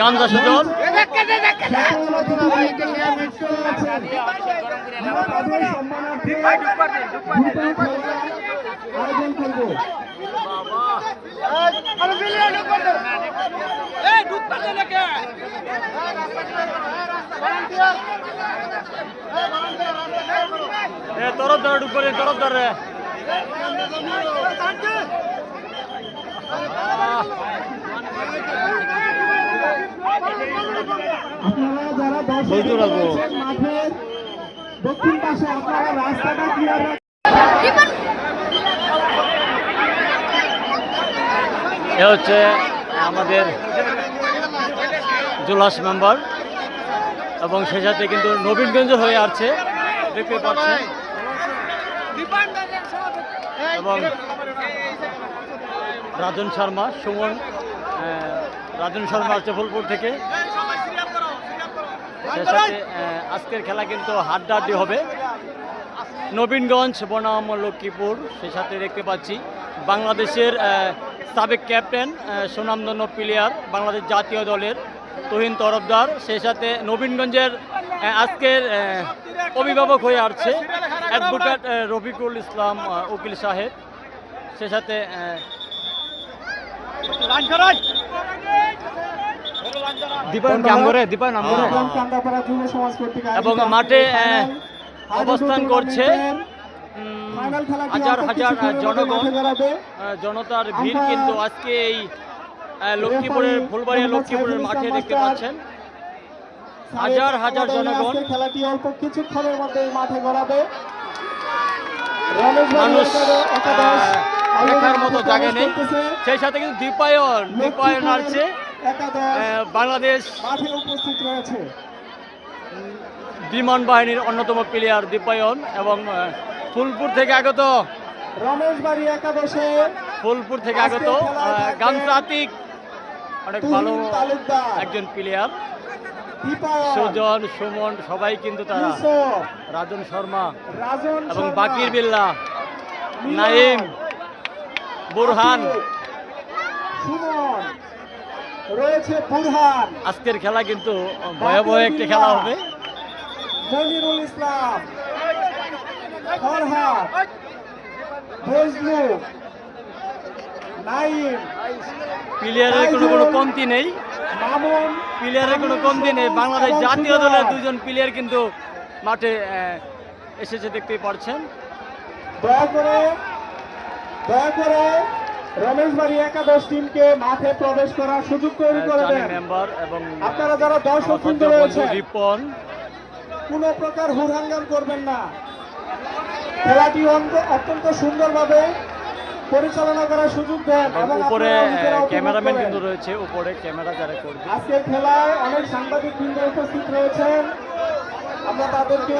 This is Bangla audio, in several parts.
গাঞ্জা সুজন আয়োজন করব তরফ ধরে আপনারা যারা দর্শক মাঠের দক্ষিণ পাশে আপনারা রাস্তাটা ক্লিয়ার এ হচ্ছে আমাদের জুলাস মেম্বার এবং সে সাথে কিন্তু নবীনগঞ্জ হয়ে আসছে দেখতে পাচ্ছেন। এবং রাজন শর্মা সুমন রাজন শর্মা আসছে ফুলপুর থেকে। সে সাথে আজকের খেলা কিন্তু হাড্ডাহাড্ডি হবে। নবীনগঞ্জ, বনাম, লক্ষ্মীপুর সে সাথে দেখতে পাচ্ছি বাংলাদেশের সাবেক ক্যাপ্টেন সুনামধন্য প্লেয়ার বাংলাদেশ জাতীয় দলের তুহিন তরফদার। সেই সাথে নবীনগঞ্জের আজকের অভিভাবক হয়ে আসছে অ্যাডভোকেট রফিকুল ইসলাম উকিল সাহেব। সে সাথে এবং মাঠে, অবস্থান করছে হাজার হাজার জনগণ জনতার ভিড় কিন্তু আজকে এই লক্ষ্মীপুরের ফুলবাড়িয়া লক্ষ্মীপুরের মাঠে দেখতে পাচ্ছেন। হাজার হাজার জনগণ। খেলাটি অল্প কিছুক্ষণের মধ্যে মাঠে গড়াবে। মানুষ দেখার মতো জায়গা নেই। সেই সাথে কিন্তু দীপায়ন দীপায়ন আসছে বাংলাদেশ উপস্থিত রয়েছে। বিমান বাহিনীর অন্যতম প্লেয়ার দীপায়ন এবং ফুলপুর থেকে আগত। একাদশে। ফুলপুর থেকে আগত গামছা অনেক ভালো একজন প্লেয়ার সুজন সুমন সবাই কিন্তু তারা। রাজন শর্মা এবং বাকির বিল্লা। নাইম বুরহান। সুমন। রয়েছে বুরহান। আজকের খেলা কিন্তু ভয়াবহ একটি খেলা হবে। মনিরুল ইসলাম ফরহাদ ফজলু নাইম প্লেয়ারের কোনো কোনো কমতি নেই। মামুন প্লেয়ারের কোনো কমতি নেই। বাংলাদেশ জাতীয় দলের দুজন প্লেয়ার কিন্তু মাঠে এসেছে দেখতেই পারছেন। দয়া করে দয়া করে রমেশ বাড়ি একাদশ টিমকে মাঠে প্রবেশ করার সুযোগ তৈরি করে দেন। আপনারা যারা দর্শক বৃন্দ রিপন। কোনো প্রকার হুরহাঙ্গাম করবেন না। খেলাটি অত্যন্ত সুন্দরভাবে পরিচালনা করার সুযোগ দেন এবং উপরে ক্যামেরাম্যান কিন্তু রয়েছে উপরে ক্যামেরা যারা করবে। আজকের খেলায় অনেক সাংবাদিক বৃন্দ উপস্থিত রয়েছেন। আমরা তাদেরকে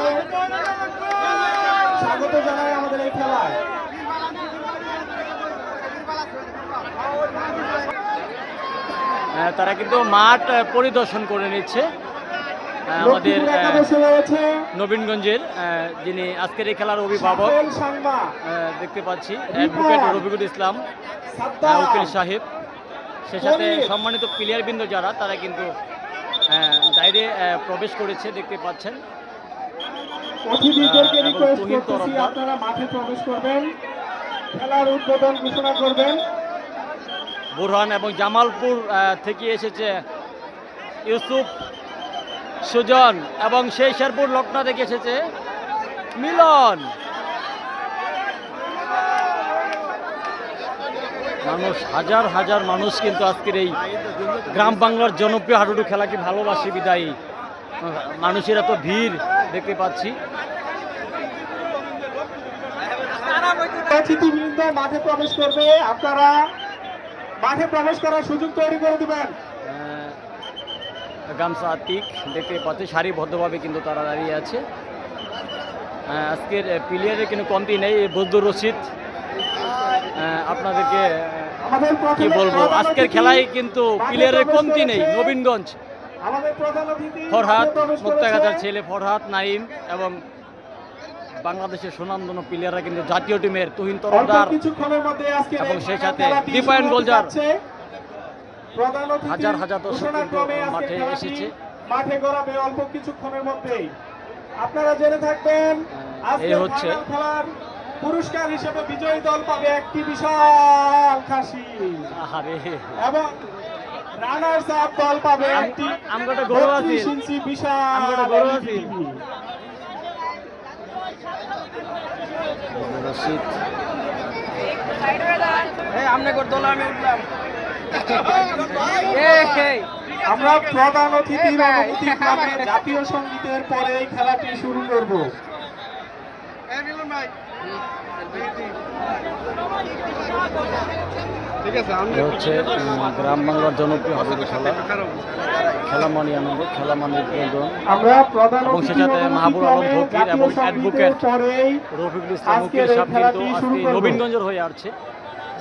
স্বাগত জানাই আমাদের এই খেলায়। তারা কিন্তু মাঠ পরিদর্শন করে নিচ্ছে। আমাদের নবীনগঞ্জের যিনি আজকের এই খেলার অভিভাবক দেখতে পাচ্ছি অ্যাডভোকেট রফিকুল ইসলাম উকিল সাহেব। সে সাথে সম্মানিত প্লেয়ার বৃন্দ যারা তারা কিন্তু বাইরে প্রবেশ করেছে দেখতে পাচ্ছেন। অতিথিদেরকে রিকোয়েস্ট করতেছি আপনারা মাঠে প্রবেশ করবেন। খেলার উদ্বোধন ঘোষণা করবেন। বুরহান এবং জামালপুর থেকে এসেছে ইউসুফ, সুজন এবং সেই শেরপুর লকনা থেকে এসেছে মিলন। মানুষ, হাজার হাজার মানুষ কিন্তু আজকের এই গ্রাম বাংলার জনপ্রিয় হাডুডু খেলাকে ভালোবাসি বিদায়ী। মানুষের এত ভিড় দেখতে পাচ্ছি। মাঠে প্রবেশ করবে। আপনারা মাঠে প্রবেশ করার সুযোগ তৈরি করে দিবেন। গামছা আতিক দেখতে পাচ্ছি সারিবদ্ধভাবে কিন্তু তারা দাঁড়িয়ে আছে। আজকের প্লেয়ারের কিন্তু কমতি নেই এই বদ্দুর রশিদ আপনাদেরকে কি বলব আজকের খেলায় কিন্তু প্লেয়ারের কমতি নেই। নবীনগঞ্জ। ফরহাদ প্রবেশ ছেলে ফরহাদ নাইম এবং বাংলাদেশের সুনামধন্য প্লেয়াররা কিন্তু জাতীয় টিমের তুহিন তরফদার কিছুক্ষণের মধ্যে আজকের এবং সেই সাথে দীপায়ন গোলজার। হাজার হাজার দর্শক মাঠে এসেছে। মাঠে গড়াবে অল্প কিছুক্ষণের মধ্যেই আপনারা জেনে থাকবেন আজকে এই হচ্ছে। খেলার পুরস্কার হিসেবে বিজয়ী দল পাবে একটি বিশাল খাসি এবং রানার্স আপ দল পাবে একটি আমগো একটা গরু আছে। 32 ইঞ্চি বিশাল রশিদ আমরা প্রধান অতিথির অনুমতি ক্রমে জাতীয় সঙ্গীতের পরে এই খেলাটি শুরু করব। এ হচ্ছে গ্রাম বাংলার জনপ্রিয় হাবিবি খেলা খেলা মানি আনন্দ খেলা মানি বিনোদন এবং সেটাতে মাহবুব আলম ফকির এবং অ্যাডভোকেট রফিকুল ইসলাম উকিল সাহেব কিন্তু আজকে নবীনগঞ্জের হয়ে আসছে।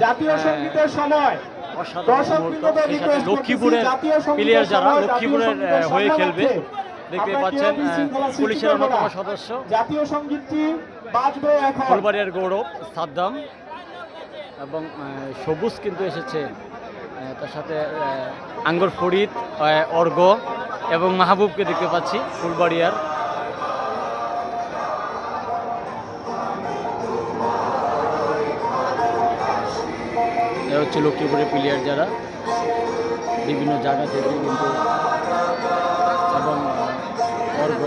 জাতীয় হ্যাঁ। সঙ্গীতের সময়। লক্ষ্মীপুরের প্লেয়ার যারা লক্ষ্মীপুরের হয়ে খেলবে দেখতে পাচ্ছেন পুলিশের অন্যতম সদস্য। জাতীয় সঙ্গীতটি বাজবে এখন। ফুলবাড়িয়ার গৌরব সাদ্দাম। এবং সবুজ কিন্তু এসেছে। তার সাথে আঙ্গর ফরিদ অর্ঘ এবং মাহবুবকে দেখতে পাচ্ছি, ফুলবাড়িয়ার। হচ্ছে লক্ষ্মীপুরের প্লেয়ার যারা। বিভিন্ন জায়গা থেকে কিন্তু এবং অর্ঘ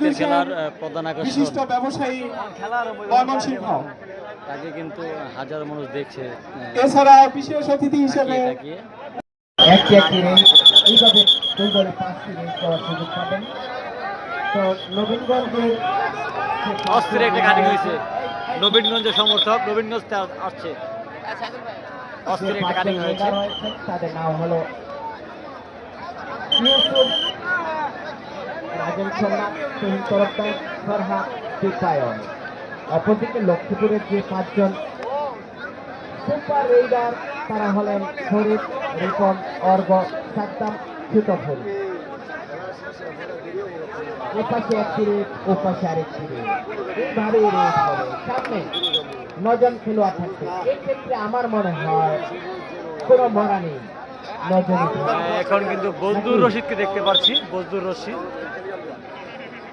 আজকের খেলার হোসেন আহ, বিশিষ্ট ব্যবসায়ী ময়মনসিংহ। তাকে কিন্তু হাজার মানুষ দেখছে এছাড়া বিশেষ অতিথি হিসেবে তাকিয়ে তাকিয়ে। একটি একটি এইভাবে দুই দলে পাঁচটি রেস দেওয়ার সুযোগ পাবেন। তো নবীনগঞ্জের অস্থির একটা কাটিং হয়েছে। নবীনগঞ্জের সমর্থক নবীনগঞ্জ আসছে। অস্থির একটা কাটিং হয়েছে। তাদের নাম হলো ইউসুফ রাজেন সোমনাথ তুহিন তরফদার ফরহাদ দীপায়ন অপরদিকে লক্ষ্মীপুরের যে পাঁচজন সুপার রেইডার তারা হলেন ফরিদ রিপন অর্গ সাদ্দাম ছোটফরি এপাশে একটি রেট ওপাশে আরেকটি রেট এইভাবে রেট হবে। সামনে নজন খেলোয়াড় থাকবে। এক্ষেত্রে আমার মনে হয় কোনো মরা নেই। নজনই এখন কিন্তু বজদুর রশিদকে দেখতে পাচ্ছি। বজদুর রশিদ।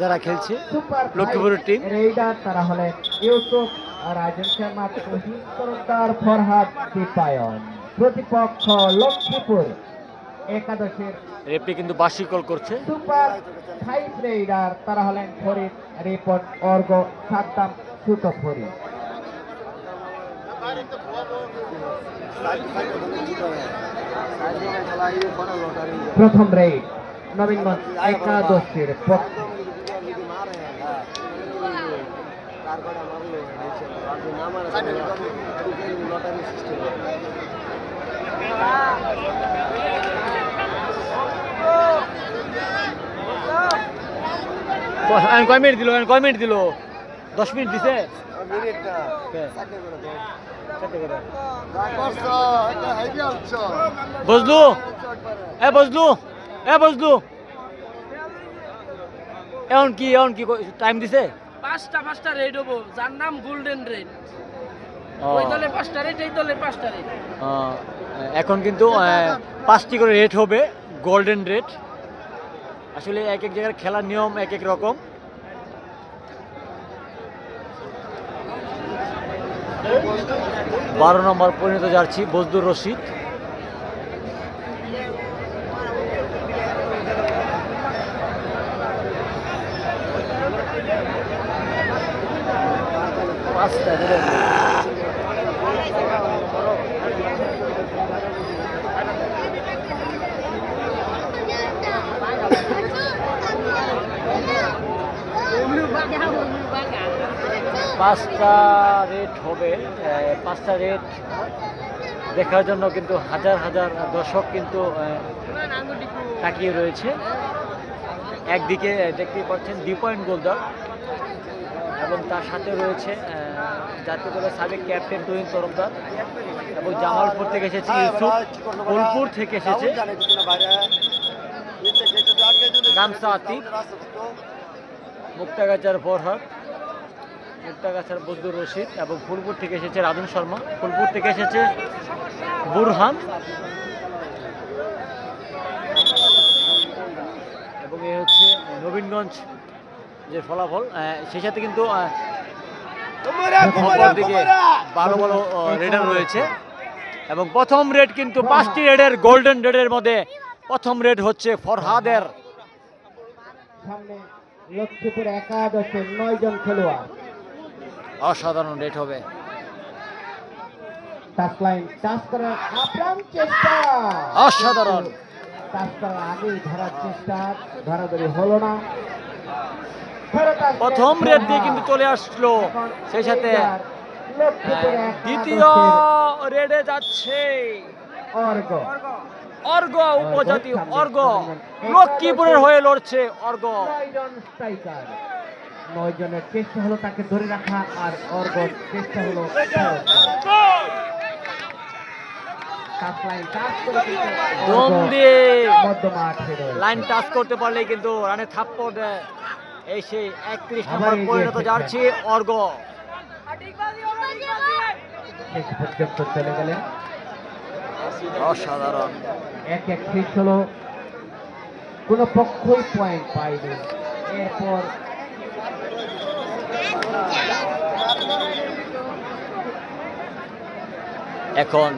যারা খেলছে লক্ষ্মীপুরের টিম। তারা হলেন ইউসুফ রাজেন শর্মা তরফদার ফরহাদ দীপায়ন। প্রতিপক্ষ লক্ষ্মীপুর একাদশের রেফরি কিন্তু বার্ষিক কল করছে। সুপার ফাইভ রেইডার তারা হলেন ফরিদ রিপন অর্গ সাদ্দাম সুতো ফরিদ প্রথম রেইড। নবীনগঞ্জ একাদশের পক্ষে। আমি কয় মিনিট দিল কয় মিনিট দিল? দশ মিনিট দিছে? কে? বজলু? এ বজলু? এ বজলু। এখন কি এখন কি টাইম দিছে? পাঁচটা পাঁচটা রেড হব। যার নাম গোল্ডেন রেড ওই দলে পাঁচটা রেড এই দলে পাঁচটা রেড এখন কিন্তু পাঁচটি করে রেট হবে গোল্ডেন রেট আসলে এক এক জায়গার খেলার নিয়ম এক এক রকম। বারো নম্বর পরিণত যাচ্ছি বজদুর রশিদ। পাঁচটা পাঁচটা রেট হবে পাঁচটা রেট দেখার জন্য কিন্তু হাজার হাজার দর্শক কিন্তু তাকিয়ে রয়েছে। একদিকে দেখতেই পাচ্ছেন ডি পয়েন্ট গোলদার এবং তার সাথে রয়েছে জাতীয় দলের সাবেক ক্যাপ্টেন তুহিন তরফদার এবং জামালপুর থেকে এসেছে ইউসুফ বোলপুর থেকে এসেছে গামসা আতিক, মুক্তাগাছার ফরহাদ মুক্তাগাছার বদুর রশিদ এবং ফুলপুর থেকে এসেছে রাজন শর্মা। ফুলপুর থেকে এসেছে বুরহান। এবং এ হচ্ছে নবীনগঞ্জ যে ফলাফল সেই সাথে কিন্তু ভালো ভালো রেডার রয়েছে। এবং প্রথম রেড কিন্তু পাঁচটি রেডের গোল্ডেন রেডের মধ্যে প্রথম রেড হচ্ছে ফরহাদের। লক্ষ্মীপুর একাদশের নয় জন খেলোয়াড়। অসাধারণ রেড হবে। টাচ লাইন টাচ করার আপ্রাণ চেষ্টা। অসাধারণ। আগেই ধরার চেষ্টা ধরাধরি হলো না। প্রথম রেড দিয়ে কিন্তু চলে আসলো। সেই সাথে দ্বিতীয় রেডে যাচ্ছে অর্গ। উপজাতি অর্গ। লক্ষ্মীপুরের হয়ে লড়ছে অর্গ। নয় জনের চেষ্টা হলো তাকে ধরে রাখা আর অর্ঘ চেষ্টা হলো লাইন টাচ। লাইন করতে পারলে কিন্তু রানে থাপ্পড় দেয়। এই সেই একত্রিশ নম্বর পরিণত। যাচ্ছি অর্গ। চলে গেলেন অসাধারণ। এক এক শেষ হলো। কোনো পক্ষই পয়েন্ট পায়নি। এরপর এখন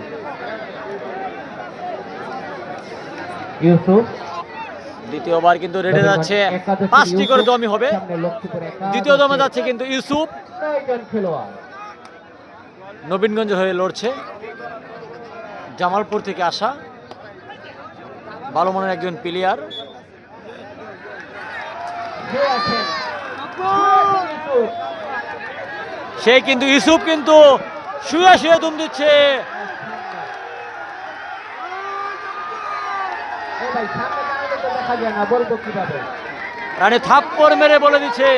ইউসুফ। দ্বিতীয়বার কিন্তু রেডে যাচ্ছে। পাঁচটি করে দমই হবে। দ্বিতীয় দমে যাচ্ছে কিন্তু ইউসুফ। নয়জন খেলোয়াড়। নবীনগঞ্জ হয়ে লড়ছে। জামালপুর থেকে আসা ভালো মনের একজন প্লেয়ার। সেই কিন্তু ইউসুফ কিন্তু শুয়ে শুয়ে দুম দিচ্ছে। দেখা যায় না বলব কীভাবে? রানে থাপ্পড় মেরে বলে দিচ্ছে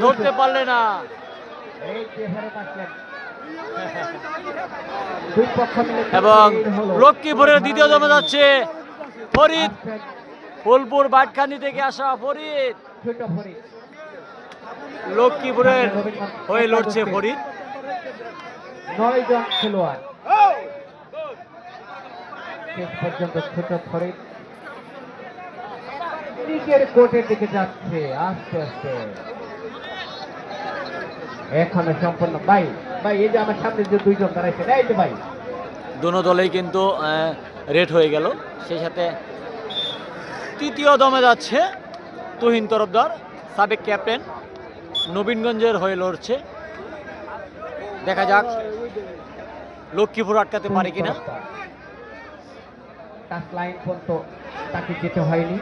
ধরতে পারলে না। এবং লক্ষ্মীপুরের দ্বিতীয় দমে যাচ্ছে ফরিদ। আসছেন ফুলপুর বাটখানি থেকে আসা ফরিদ। ফরিদ। লক্ষ্মীপুরের হয়ে লড়ছে ফরিদ। নয় জন খেলোয়াড়। শেষ পর্যন্ত ছোট ফরিদ। নিজের কোর্টের দিকে যাচ্ছে। আস্তে আস্তে। এখনও সম্পূর্ণ ভাই ভাই এই যে আমার সামনে যে দুইজন দাঁড়াইছে এই যে ভাই। দুনো দলেই কিন্তু রেড হয়ে গেল। সেই সাথে তৃতীয় দমে যাচ্ছে তুহিন তরফদার সাবেক ক্যাপ্টেন। নবীনগঞ্জের হয়ে লড়ছে। দেখা যাক লক্ষ্মীপুর আটকাতে পারে কিনা। টাচ লাইন পর্যন্ত তাকে যেতে হয়নি।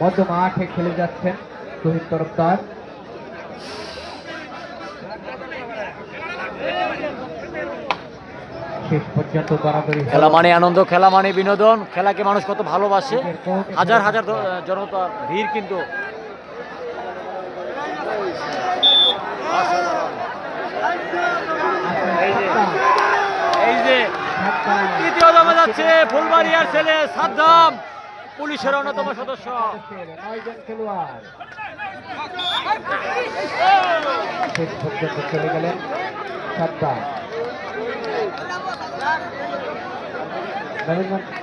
মধ্য মাঠে খেলে যাচ্ছেন শহীদ তরফদার। খেলা মানে আনন্দ খেলা মানে বিনোদন খেলাকে মানুষ কত ভালোবাসে। হাজার হাজার জনতার ভিড় কিন্তু। এই যে এই যে তৃতীয় দমে যাচ্ছে ফুলবাড়িয়ার ছেলে সাদ্দাম। পুলিশের অন্যতম সদস্য। চলে গেলেন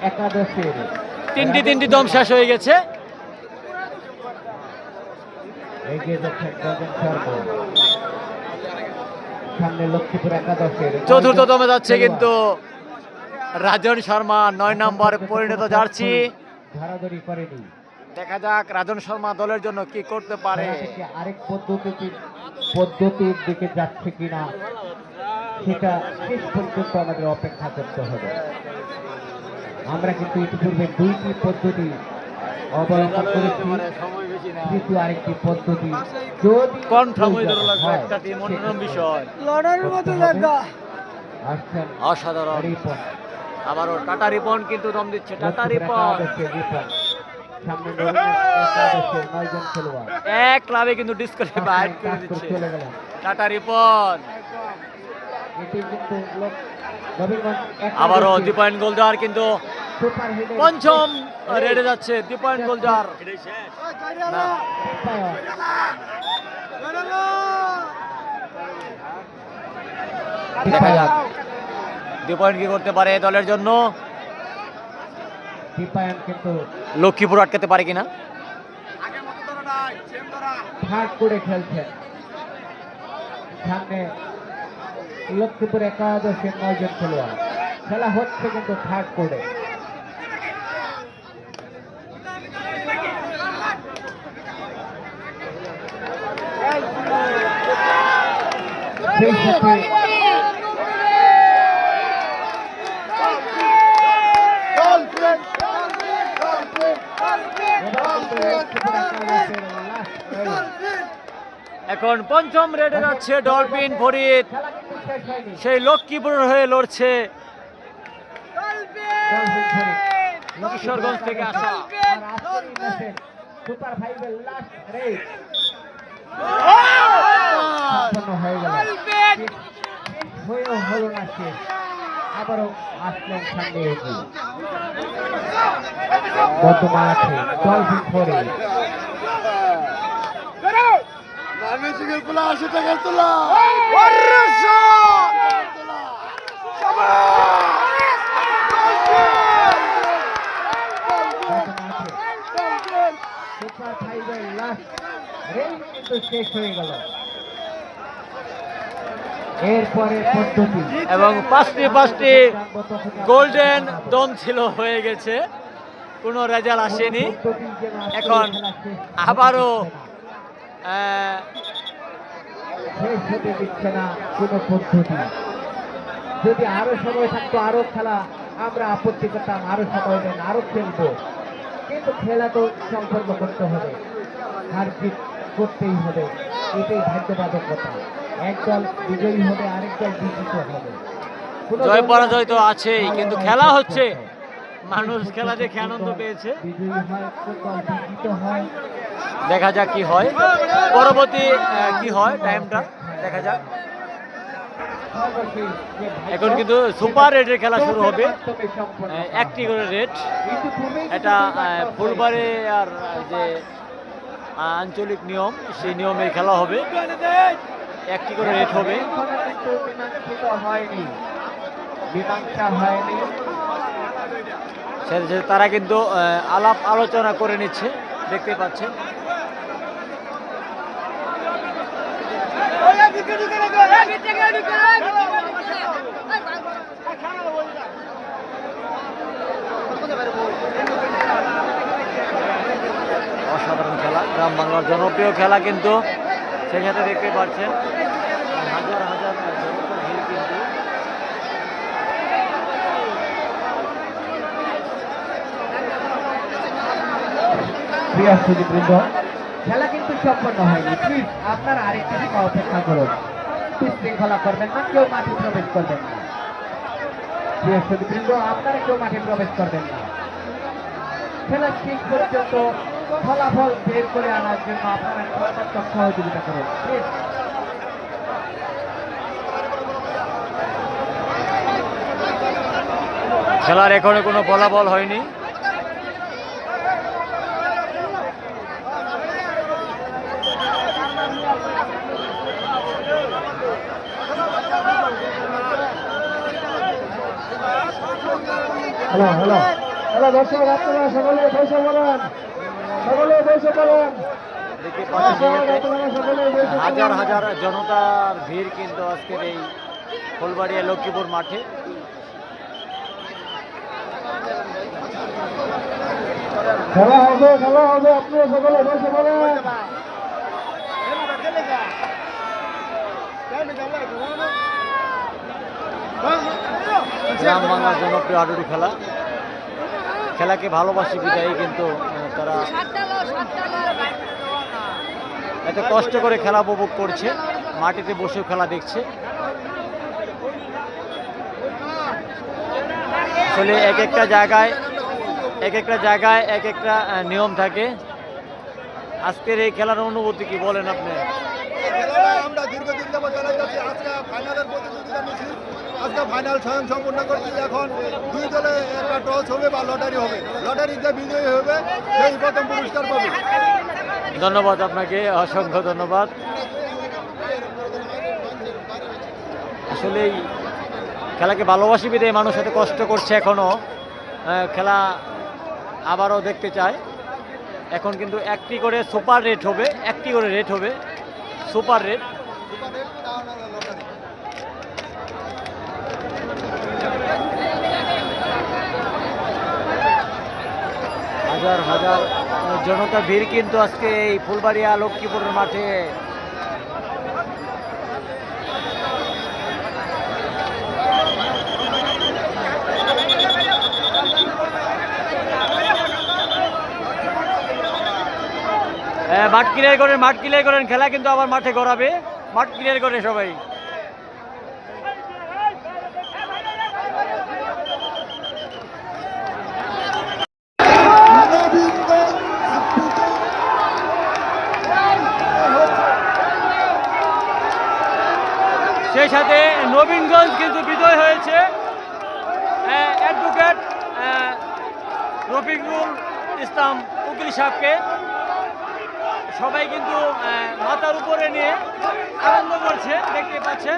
একাদশের তিনটি তিনটি দম শেষ হয়ে গেছে। চতুর্থ দমে যাচ্ছে কিন্তু রাজন শর্মা নয় নম্বর পরিণত জার্সি। ধরাধরি করেনি। দেখা যাক রাজন শর্মা দলের জন্য কি করতে পারে। আরেক পদ্ধতি পদ্ধতির দিকে যাচ্ছে কিনা সেটা শেষ পর্যন্ত আমাদের অপেক্ষা করতে হবে। আমরা কিন্তু ইতিপূর্বে দুইটি পদ্ধতি অবলম্বন করেছি। তৃতীয় আরেকটি পদ্ধতি যদি অসাধারণ। আবারও টাটা রিপন কিন্তু দম দিচ্ছে টাটা রিপন। এক ক্লাবে কিন্তু ডিসকোয়ালিফাইড করে দিচ্ছে। টাটা রিপন। কিন্তু আবারও দীপায়ন গোলদার কিন্তু সুপার হিটের পঞ্চম রেডে যাচ্ছে দীপায়ন গোলদার। না। পায়ন। দেখা যাক। দীপায়ন কি করতে পারে দলের জন্য? লক্ষ্মীপুর আটকাতে পারে কিনা? ভাগ করে খেলছেন সামনে লক্ষ্মীপুর একাদশের নয়জন খেলোয়াড়। খেলা হচ্ছে কিন্তু থার্ড করে সেই সাথে এবার কিন্তু লক্ষ্মীপুর একাদশের last race। এখন পঞ্চম রেডে যাচ্ছে ডলফিন, ফরিদ সেই লক্ষ্মীপুরের হয়ে লড়ছে কিশোরগঞ্জ থেকে আসা। হয়ে আবারও আসলেন সামনে ডলফিন এবং পাঁচটি পাঁচটি গোল্ডেন দম ছিল হয়ে গেছে। কোনো রেজাল্ট আসেনি। এখন আবারও শেষ হতে দিচ্ছে না কোনো পদ্ধতি। যদি আরও সময় থাকতো আরও খেলা আমরা আপত্তি করতাম আরও সময় দেন আরও খেলব। কিন্তু খেলা তো সম্পর্ক করতে হবে। হার জিত করতেই হবে। এটাই ভাগ্যবাদকতা একদল বিজয়ী হবে আরেক দল বিজিত হবে। জয় পরাজয় তো আছেই কিন্তু খেলা হচ্ছে। মানুষ খেলা দেখে আনন্দ পেয়েছে। বিজয়ী হয় বিজিত হয়। দেখা যাক কি হয়। পরবর্তী কি হয় টাইমটা দেখা যাক। এখন কিন্তু সুপার রেডের খেলা শুরু হবে। একটি করে রেড এটা ফুলবাড়ি আর যে আঞ্চলিক নিয়ম, সেই নিয়মে খেলা হবে। একটি করে রেট হবে। তারা কিন্তু আলাপ আলোচনা করে নিচ্ছে। দেখতে পাচ্ছেন। অসাধারণ খেলা। গ্রাম বাংলার জনপ্রিয় খেলা কিন্তু সেখানে দেখতে পাচ্ছেন হাজার হাজার জনতার ভিড় কিন্তু প্রিয় সুদীপবৃন্দ খেলা কিন্তু সম্পন্ন হয়নি। প্লিজ আপনারা আরেকটু সময় অপেক্ষা করুন। শৃঙ্খলা করবেন না কেউ মাঠে প্রবেশ করবেন না। প্রিয় সুদীপবৃন্দ আপনারা কেউ মাঠে প্রবেশ করবেন না। খেলা শেষ পর্যন্ত ফলাফল বের করে আনার জন্য আপনারা সর্বাত্মক সহযোগিতা করুন। প্লিজ। খেলার এখনও কোনো ফলাফল হয়নি। Hello hello. হ্যালো দর্শক আপনারা সকলে বসে পড়েন সকলে বসে পড়েন পড়েন। হাজার হাজার জনতার ভিড় কিন্তু আজকের এই ফুলবাড়িয়া লক্ষ্মীপুর মাঠে। খেলা হবে খেলা হবে আপনারা সকলে বসে বলেন গ্রাম বাংলার জনপ্রিয় হাডুডু খেলা। খেলাকে ভালোবাসি বিদায়ী, কিন্তু তারা এত কষ্ট করে খেলা উপভোগ করছে। মাটিতে বসেও খেলা দেখছে। আসলে এক একটা জায়গায়, এক একটা জায়গায় এক একটা নিয়ম থাকে। আজকের এই খেলার অনুভূতি কি বলেন আপনি? আমরা দীর্ঘদিন চালাই যাচ্ছি আজকে ফাইনালের প্রতিযোগিতা আজকে ফাইনাল স্বয়ং সম্পূর্ণ করছি। এখন দুই দলে একটা টস হবে বা লটারি হবে। লটারিতে বিজয়ী হবে সেই প্রথম পুরস্কার পাবে। ধন্যবাদ আপনাকে অসংখ্য ধন্যবাদ। আসলে খেলাকে ভালোবাসি বিধে মানুষ এত কষ্ট করছে এখনও। আহ, খেলা আবারও দেখতে চায়। এখন কিন্তু একটি করে সুপার রেট হবে একটি করে রেট হবে। সুপার রেট হাজার হাজার জনতা ভিড় কিন্তু আজকে এই ফুলবাড়িয়া লক্ষ্মীপুরের মাঠে। মাঠ ক্লিয়ার করেন, মাঠ ক্লিয়ার করেন, খেলা কিন্তু আবার মাঠে গড়াবে। মাঠ ক্লিয়ার করে সবাই সেই সাথে নবীনগঞ্জ কিন্তু হয়েছে অ্যাডভোকেট রফিকুল ইসলাম উকিল সাহেবকে। সবাই কিন্তু মাথার উপরে নিয়ে আনন্দ করছে, দেখতে পাচ্ছেন।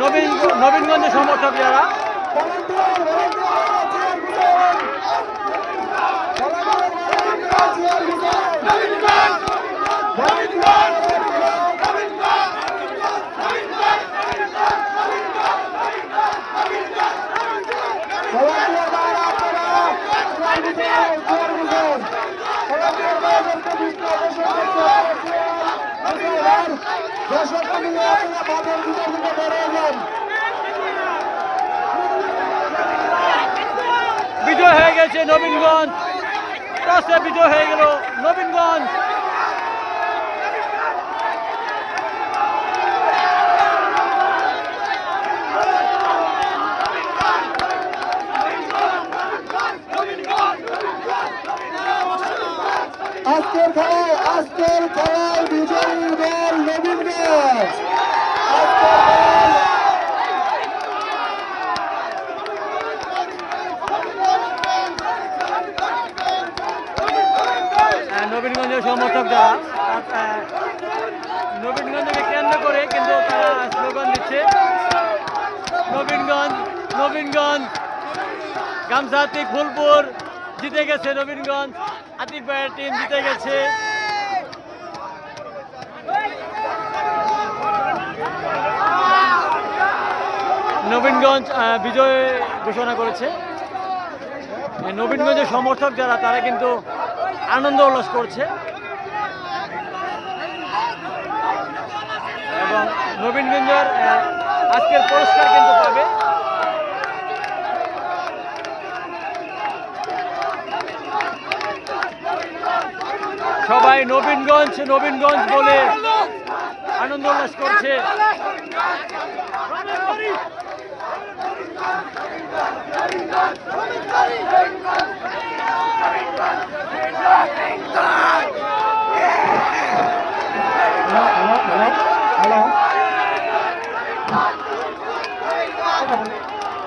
নবীন নবীনগঞ্জের সমর্থক যারা। ভিতর থেকে যান বিজয় হয়ে গেছে নবীনগঞ্জ। টসে বিজয় হয়ে গেল নবীনগঞ্জ। আজকের খেলায় আজকের খেলায় বিজয়ী দল নবীনগঞ্জ। নবীনগঞ্জের সমর্থক যারা নবীনগঞ্জকে কেন্দ্র করে কিন্তু তারা স্লোগান দিচ্ছে। নবীনগঞ্জ নবীনগঞ্জ গামছা আতিক ফুলপুর জিতে গেছে নবীনগঞ্জ। আতিক ভাইয়ের টিম জিতে গেছে। নবীনগঞ্জ বিজয় ঘোষণা করেছে। নবীনগঞ্জের সমর্থক যারা, তারা কিন্তু আনন্দ উল্লাস করছে। এবং নবীনগঞ্জের আজকের পুরস্কার কিন্তু পাবে। সবাই নবীনগঞ্জ নবীনগঞ্জ বলে আনন্দ উল্লাস করছে হ্যালো হ্যালো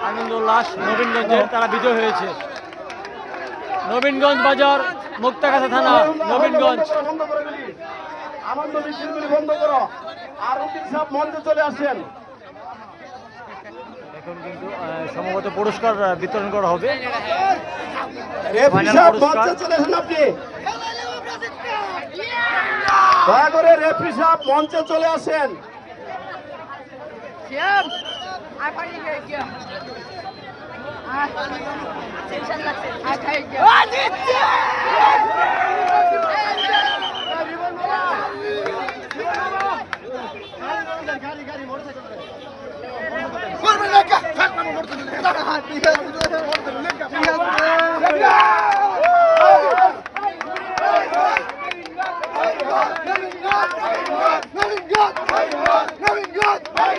আনন্দ উল্লাস নবীনগঞ্জের তারা বিজয় হয়েছে। নবীনগঞ্জ বাজার, মুক্তাগাছা থানা, নবীনগঞ্জ। আনন্দ মিছিলগুলি বন্ধ করো আর চলে আসেন এখন কিন্তু সম্ভবত পুরস্কার বিতরণ করা হবে দয়া করে রেফারি সাহেব মঞ্চে চলে আসেন শ্যাম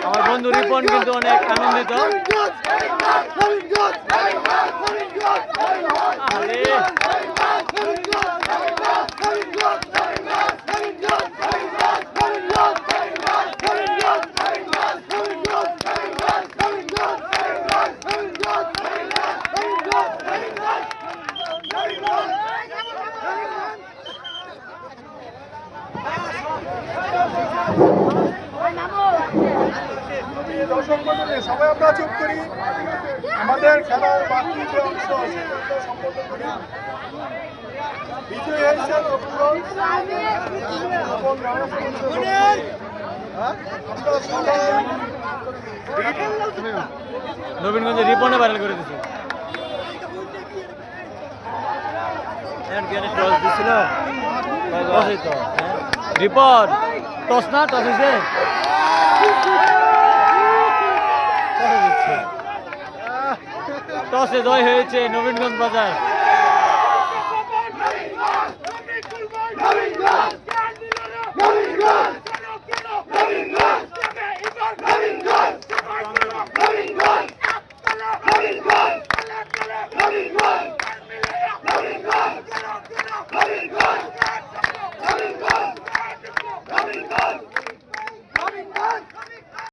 আমার বন্ধু রিপন কিন্তু অনেক আনন্দিত আরে দর্শক মন্ডলী সবাই আমরা চুপ করি আমাদের খেলার বাকি যে অংশ সেগুলো সম্পন্ন করি বিজয়ী হয়েছে নবীনগঞ্জ। হ্যাঁ? রিপনে ভাইরাল করে দিছে টস দিছিল তো হ্যাঁ। রিপন টস না টস হয়েছে টসে জয় হয়েছে নবীনগঞ্জ বাজার